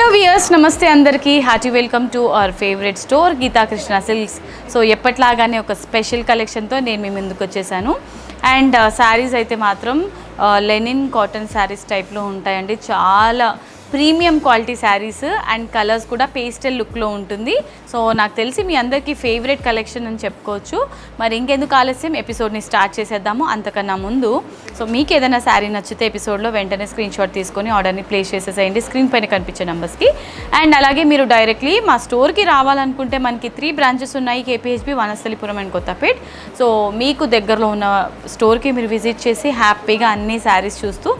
Hello viewers నమస్తే అందరికీ. Happy welcome to our favourite store Geethakrishna silks so ఎప్పట్లాగానే ఒక special కలెక్షన్తో నేను మీ ముందుకు వచ్చేసాను. అండ్ శారీస్ uh, అయితే మాత్రం లెనిన్ కాటన్ శారీస్ టైప్లో ఉంటాయండి. చాలా premium quality saris and colours కూడా పేస్టల్ లుక్లో ఉంటుంది. సో నాకు తెలిసి మీ అందరికీ ఫేవరెట్ కలెక్షన్ అని చెప్పుకోవచ్చు. మరి ఇంకెందుకు ఆలస్యం? ఎపిసోడ్ని స్టార్ట్ చేసేద్దాము అంతకన్నా ముందు. సో మీకు ఏదైనా శారీ నచ్చితే ఎపిసోడ్లో వెంటనే స్క్రీన్ షాట్ తీసుకొని ఆర్డర్ని ప్లేస్ చేసేసేయండి. స్క్రీన్ పైన కనిపించే నెంబర్స్కి. అండ్ అలాగే మీరు డైరెక్ట్లీ మా స్టోర్కి రావాలనుకుంటే మనకి త్రీ బ్రాంచెస్ ఉన్నాయి. KPHB Vanasthalipuram and Kothapet. So మీకు దగ్గరలో ఉన్న స్టోర్కి మీరు విజిట్ చేసి హ్యాపీగా అన్ని శారీస్ చూస్తూ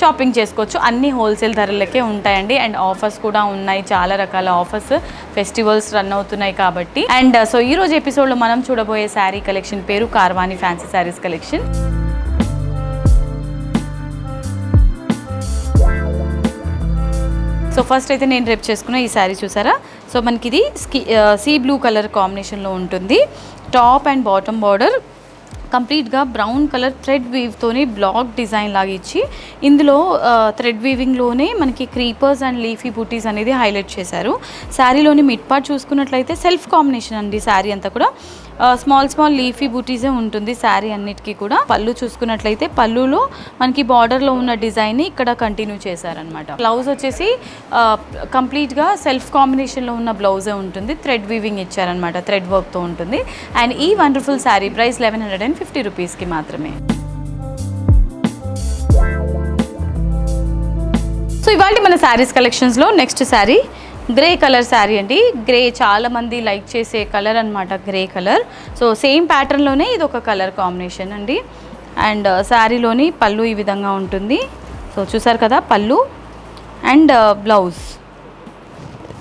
షాపింగ్ చేసుకోవచ్చు. అన్ని హోల్సేల్ ధరలకే ఉంటాయండి. అండ్ ఆఫర్స్ కూడా ఉన్నాయి. చాలా రకాల ఆఫర్స్ ఫెస్టివల్స్ రన్ అవుతున్నాయి కాబట్టి. అండ్ సో ఈ రోజు ఎపిసోడ్లో మనం చూడబోయే శారీ కలెక్షన్ పేరు Karvani fancy saris collection. So first అయితే నేను రేపు చేసుకున్న ఈ శారీ చూసారా? సో మనకి ఇది స్కి సీ బ్లూ కలర్ కాంబినేషన్లో ఉంటుంది. టాప్ అండ్ బాటమ్ బార్డర్ కంప్లీట్గా బ్రౌన్ కలర్ థ్రెడ్ వీవ్తోని బ్లాక్ డిజైన్ లాగా ఇచ్చి ఇందులో థ్రెడ్ వీవింగ్లోనే మనకి క్రీపర్స్ అండ్ లీఫీ బూటీస్ అనేది హైలైట్ చేశారు. శారీలోని మిడ్ పార్ట్ చూసుకున్నట్లయితే సెల్ఫ్ కాంబినేషన్ అండి శారీ అంతా కూడా. స్మాల్ స్మాల్ లీఫీ బూటీసే ఉంటుంది శారీ అన్నిటికీ కూడా. పళ్ళు చూసుకున్నట్లయితే పళ్ళులో మనకి బార్డర్లో ఉన్న డిజైన్ని ఇక్కడ కంటిన్యూ చేశారనమాట బ్లౌజ్ వచ్చేసి కంప్లీట్గా సెల్ఫ్ కాంబినేషన్లో ఉన్న బ్లౌజే ఉంటుంది థ్రెడ్ వీవింగ్ ఇచ్చారనమాట థ్రెడ్ వర్క్తో ఉంటుంది. అండ్ ఈ wonderful sari price eleven hundred and fifty రూపీస్కి మాత్రమే. సో ఇవాళ మన శారీస్ కలెక్షన్స్లో next sari grey colour sari అండి. గ్రే చాలామంది లైక్ చేసే కలర్ అనమాట గ్రే కలర్. సో సేమ్ ప్యాటర్న్లోనే ఇది ఒక కలర్ కాంబినేషన్ అండి. అండ్ uh, శారీలోని పళ్ళు ఈ విధంగా ఉంటుంది. సో చూసారు కదా పళ్ళు అండ్ బ్లౌజ్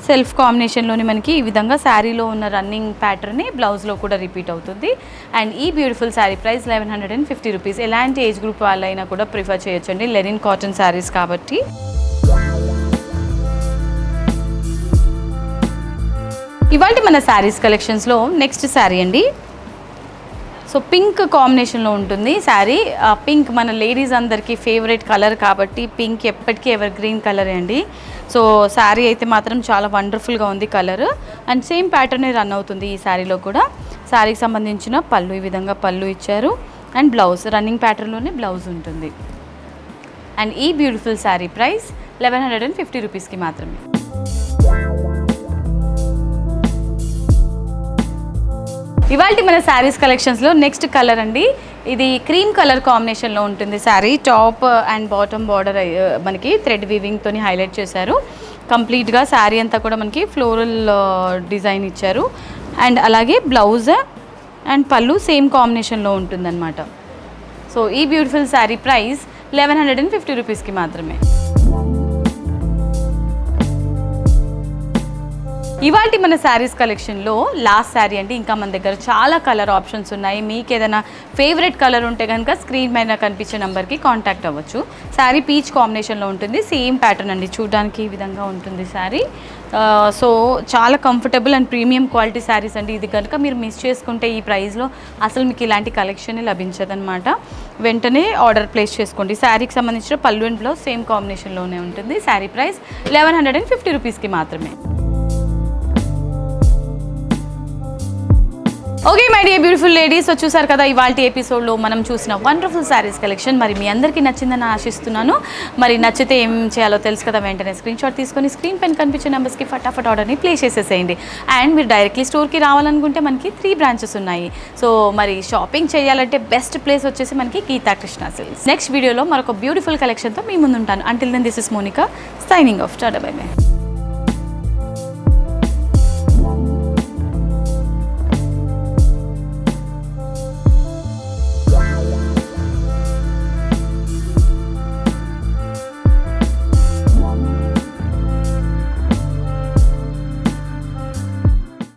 సెల్ఫ్ కాంబినేషన్లోని మనకి ఈ విధంగా శారీలో ఉన్న రన్నింగ్ ప్యాటర్న్ బ్లౌజ్లో కూడా రిపీట్ అవుతుంది. అండ్ ఈ beautiful sari price eleven hundred and fifty rupees ఎలాంటి ఏజ్ గ్రూప్ వాళ్ళైనా కూడా ప్రిఫర్ చేయొచ్చండి. లెనిన్ కాటన్ శారీస్ కాబట్టి. ఇవాళ మన శారీస్ కలెక్షన్స్లో నెక్స్ట్ శారీ అండి. సో పింక్ కాంబినేషన్లో ఉంటుంది శారీ పింక్ మన లేడీస్ అందరికీ ఫేవరెట్ కలర్ కాబట్టి పింక్ ఎప్పటికీ ఎవర్ గ్రీన్ కలర్ అండి. సో శారీ అయితే మాత్రం చాలా వండర్ఫుల్గా ఉంది కలర్ అండ్ సేమ్ ప్యాటర్నే రన్ అవుతుంది ఈ శారీలో కూడా. శారీకి సంబంధించిన పళ్ళు ఈ విధంగా పళ్ళు ఇచ్చారు. అండ్ బ్లౌజ్ రన్నింగ్ ప్యాటర్న్లోనే బ్లౌజ్ ఉంటుంది. అండ్ ఈ beautiful sari price eleven hundred and fifty రూపీస్కి మాత్రమే. ఇవాళ మన శారీస్ కలెక్షన్స్లో నెక్స్ట్ కలర్ అండి. ఇది క్రీమ్ కలర్ కాంబినేషన్లో ఉంటుంది sari. Top and bottom border మనకి థ్రెడ్ వీవింగ్తోని హైలైట్ చేశారు. కంప్లీట్గా శారీ అంతా కూడా మనకి ఫ్లోరల్ డిజైన్ ఇచ్చారు. అండ్ అలాగే బ్లౌజ్ అండ్ పళ్ళు సేమ్ కాంబినేషన్లో ఉంటుందన్నమాట. సో ఈ beautiful sari price eleven hundred and fifty రూపీస్కి మాత్రమే. ఇవాటి మన శారీస్ కలెక్షన్లో లాస్ట్ శారీ అండి ఇంకా మన దగ్గర చాలా కలర్ ఆప్షన్స్ ఉన్నాయి. మీకు ఏదైనా ఫేవరెట్ కలర్ ఉంటే కనుక స్క్రీన్ పైన కనిపించే నెంబర్కి కాంటాక్ట్ అవ్వచ్చు. శారీ పీచ్ కాంబినేషన్లో ఉంటుంది. సేమ్ ప్యాటర్న్ అండి. చూడడానికి ఈ విధంగా ఉంటుంది శారీ. సో చాలా comfortable and premium quality saris అండి. ఇది కనుక మీరు మిస్ చేసుకుంటే ఈ ప్రైస్లో అసలు మీకు ఇలాంటి కలెక్షన్ లభించదనమాట వెంటనే ఆర్డర్ ప్లేస్ చేసుకోండి. శారీకి సంబంధించిన పళ్ళు అండ్ బ్లౌజ్ సేమ్ కాంబినేషన్లోనే ఉంటుంది. Sari price eleven hundred and fifty రూపీస్కి మాత్రమే. Okay my dear beautiful ladies వచ్చేసారు కదా ఇవాళ ఎపిసోడ్లో మనం చూసిన వండర్ఫుల్ శారీస్ కలెక్షన్ మరి మీ అందరికీ నచ్చిందని ఆశిస్తున్నాను. మరి నచ్చితే ఏం చేయాలో తెలుసు కదా వెంటనే స్క్రీన్ షాట్ తీసుకొని స్క్రీన్ పైన కనిపించే నెంబర్స్కి ఫటాఫట్ ఆర్డర్ని ప్లేస్ చేసేసేయండి. అండ్ మీరు డైరెక్ట్లీ స్టోర్కి రావాలనుకుంటే మనకి త్రీ బ్రాంచెస్ ఉన్నాయి. సో మరి షాపింగ్ చేయాలంటే బెస్ట్ ప్లేస్ వచ్చేసి మనకి గీతా కృష్ణ సిల్స్ నెక్స్ట్ వీడియోలో మరొక బ్యూటిఫుల్ కలెక్షన్తో మీ ముందు ఉంటాను until then this is Monika signing off tata bye bye